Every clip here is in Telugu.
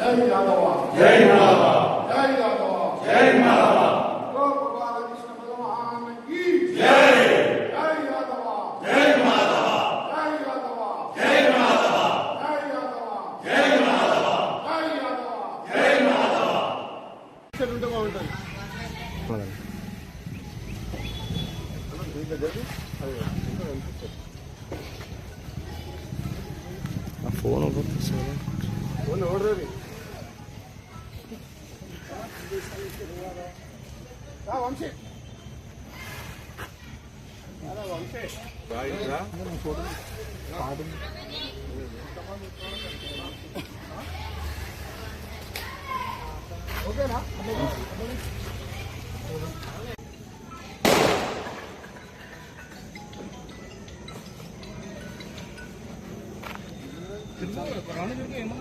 జై యాదవ జై మాధవ జై యాదవ జై మాధవ గోపాలకృష్ణ భగవాన్ की జై జై యాదవ జై మాధవ జై యాదవ జై మాధవ జై యాదవ జై మాధవ జై యాదవ జై మాధవ ఉంటే బాగుంటుంది ఫోన్ ఒకటి ఫోన్ ఓడరేది 나 왕치. 나나 왕치. 나이다. 너는 소름. 바름. 오케이 나. 그런 게 뭐?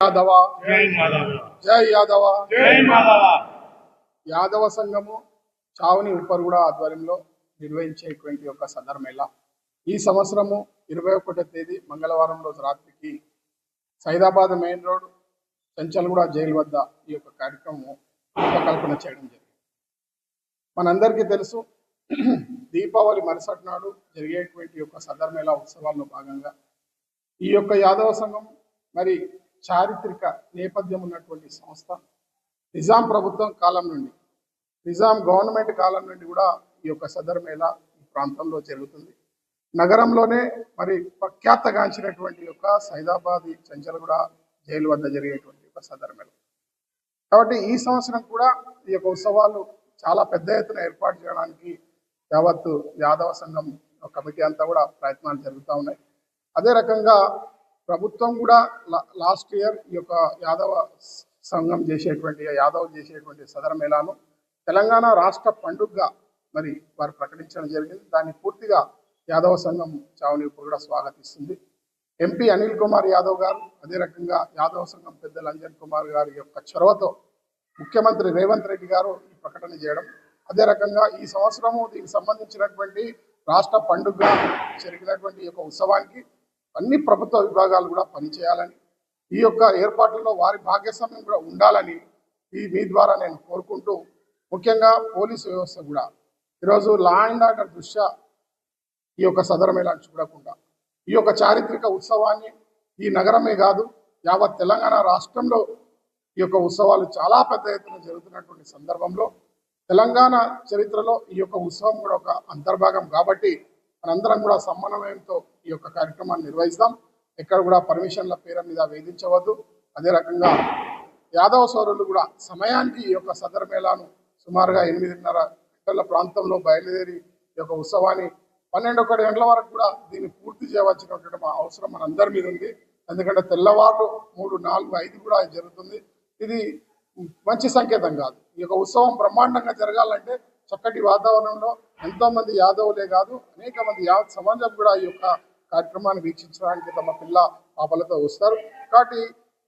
మాధవ. జై యాదవ. జై మాధవ. యాదవ సంఘము చావుని ఉప్పర్గూడ ఆధ్వర్యంలో నిర్వహించేటువంటి ఒక సందర్భమేళ ఈ సంవత్సరము ఇరవై ఒకటో తేదీ మంగళవారం రోజు రాత్రికి Saidabad main road Chanchalguda jail వద్ద ఈ యొక్క కార్యక్రమం రూపకల్పన చేయడం జరిగింది. మనందరికీ తెలుసు దీపావళి మరుసటి నాడు జరిగేటువంటి యొక్క సదర్మేళ ఉత్సవాల్లో భాగంగా ఈ యొక్క యాదవ సంఘం మరి చారిత్రక నేపథ్యం ఉన్నటువంటి సంస్థ నిజాం ప్రభుత్వం కాలం నుండి నిజాం గవర్నమెంట్ కాలం నుండి కూడా ఈ యొక్క సదర్ మేళ ఈ ప్రాంతంలో జరుగుతుంది. నగరంలోనే మరి ప్రఖ్యాతగాంచినటువంటి యొక్క సైదాబాద్ చంచలగూడ జైలు వద్ద జరిగేటువంటి ఒక సదర్ మేళ. కాబట్టి ఈ సంవత్సరం కూడా ఈ యొక్క ఉత్సవాలు చాలా పెద్ద ఎత్తున ఏర్పాటు చేయడానికి యావత్తు యాదవ సంఘం కమిటీ అంతా కూడా ప్రయత్నాలు జరుగుతూ ఉన్నాయి. అదే రకంగా ప్రభుత్వం కూడా లాస్ట్ ఇయర్ ఈ యొక్క యాదవ సంఘం చేసేటువంటి యాదవ్ చేసేటువంటి సదర మేళాను తెలంగాణ రాష్ట్ర పండుగగా మరి వారు ప్రకటించడం జరిగింది. దాన్ని పూర్తిగా యాదవ సంఘం చావుని ఇప్పుడు కూడా స్వాగతిస్తుంది. ఎంపీ అనిల్ కుమార్ యాదవ్ గారు అదే రకంగా యాదవ సంఘం పెద్దలు అంజన్ కుమార్ గారి యొక్క చొరవతో ముఖ్యమంత్రి రేవంత్ రెడ్డి గారు ఈ ప్రకటన చేయడం. అదే రకంగా ఈ సంవత్సరము దీనికి సంబంధించినటువంటి రాష్ట్ర పండుగ జరిగినటువంటి యొక్క ఉత్సవానికి అన్ని ప్రభుత్వ విభాగాలు కూడా పనిచేయాలని ఈ యొక్క ఏర్పాట్లలో వారి భాగస్వామ్యం కూడా ఉండాలని ఈ మీ ద్వారా నేను కోరుకుంటూ ముఖ్యంగా పోలీసు వ్యవస్థ కూడా. ఈరోజు లా అండ్ ఆర్డర్ దృష్ట్యా ఈ యొక్క సదరం లాంటి చూడకుండా. ఈ యొక్క చారిత్రక ఉత్సవాన్ని ఈ నగరమే కాదు యావత్ తెలంగాణ రాష్ట్రంలో ఈ యొక్క ఉత్సవాలు చాలా పెద్ద ఎత్తున జరుగుతున్నటువంటి సందర్భంలో తెలంగాణ చరిత్రలో ఈ యొక్క ఉత్సవం కూడా ఒక అంతర్భాగం కాబట్టి మనందరం కూడా సమన్వయంతో ఈ యొక్క కార్యక్రమాన్ని నిర్వహిస్తాం. ఎక్కడ కూడా పర్మిషన్ల పేరు మీద వేధించవద్దు. అదే రకంగా యాదవ సోదరులు కూడా సమయానికి ఈ యొక్క సదరమేళాను సుమారుగా ఎనిమిదిన్నర గంటల ప్రాంతంలో బయలుదేరి ఈ యొక్క ఉత్సవాన్ని పన్నెండు ఒకటి గంటల వరకు కూడా దీన్ని పూర్తి చేయవలసినటువంటి మా అవసరం మనందరి మీద ఉంది. ఎందుకంటే తెల్లవారు మూడు నాలుగు ఐదు కూడా జరుగుతుంది. ఇది మంచి సంకేతం కాదు. ఈ యొక్క ఉత్సవం బ్రహ్మాండంగా జరగాలంటే చక్కటి వాతావరణంలో ఎంతోమంది యాదవులే కాదు అనేక మంది సమాజం కూడా ఈ యొక్క కార్యక్రమాన్ని వీక్షించడానికి తమ పిల్ల పాపలతో వస్తారు. కాబట్టి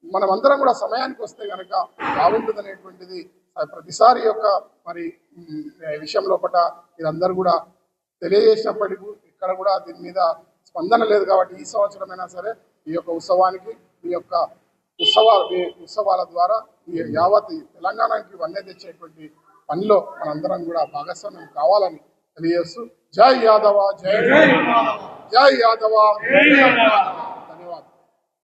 మనం అందరం కూడా సమయానికి వస్తే కనుక బాగుంటుంది అనేటువంటిది ప్రతిసారి యొక్క మరి విషయం లోపల మీరందరూ కూడా తెలియజేసినప్పటికీ ఇక్కడ కూడా దీని మీద స్పందన లేదు కాబట్టి ఈ సంవత్సరమైనా సరే ఈ యొక్క ఉత్సవానికి ఈ యొక్క ఉత్సవాల ఈ ఉత్సవాల ద్వారా ఈ యావత్ తెలంగాణకి వన్నే తెచ్చేటువంటి పనిలో మనందరం కూడా భాగస్వామ్యం కావాలని తెలియజేస్తూ జై యాదవ జై जय यादव